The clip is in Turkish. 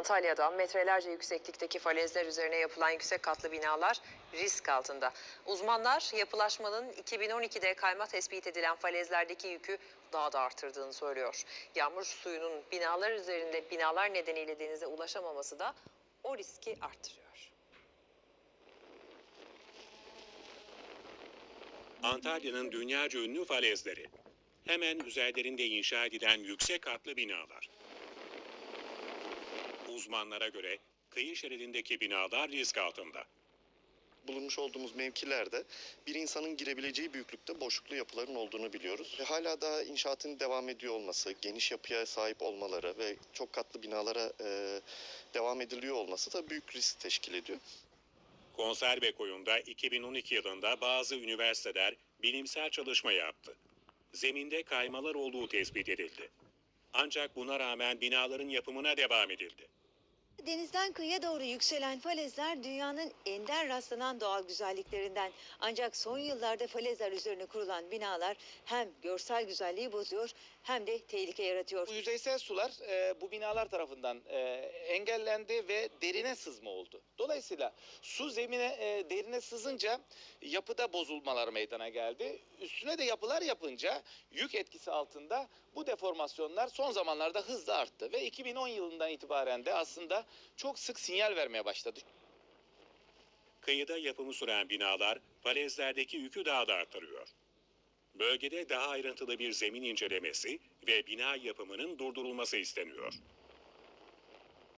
Antalya'da metrelerce yükseklikteki falezler üzerine yapılan yüksek katlı binalar risk altında. Uzmanlar yapılaşmanın 2012'de kayma tespit edilen falezlerdeki yükü daha da artırdığını söylüyor. Yağmur suyunun binalar üzerinde binalar nedeniyle denize ulaşamaması da o riski arttırıyor. Antalya'nın dünyaca ünlü falezleri. Hemen üzerlerinde inşa edilen yüksek katlı binalar. Uzmanlara göre kıyı şeridindeki binalar risk altında. bulunmuş olduğumuz mevkilerde bir insanın girebileceği büyüklükte boşluklu yapıların olduğunu biliyoruz. Ve hala daha inşaatın devam ediyor olması, geniş yapıya sahip olmaları ve çok katlı binalara e, devam ediliyor olması da büyük risk teşkil ediyor. Konserve koyunda 2012 yılında bazı üniversiteler bilimsel çalışma yaptı. Zeminde kaymalar olduğu tespit edildi. Ancak buna rağmen binaların yapımına devam edildi. Denizden kıyıya doğru yükselen falezler dünyanın ender rastlanan doğal güzelliklerinden. Ancak son yıllarda falezler üzerine kurulan binalar hem görsel güzelliği bozuyor hem de tehlike yaratıyor. Bu yüzeysel sular e, bu binalar tarafından e, engellendi ve derine sızma oldu. Dolayısıyla su zemine e, derine sızınca yapıda bozulmalar meydana geldi. Üstüne de yapılar yapınca yük etkisi altında bu deformasyonlar son zamanlarda hızla arttı ve 2010 yılından itibaren de aslında çok sık sinyal vermeye başladı. Kıyıda yapımı süren binalar falezlerdeki yükü daha da artırıyor. Bölgede daha ayrıntılı bir zemin incelemesi ve bina yapımının durdurulması isteniyor.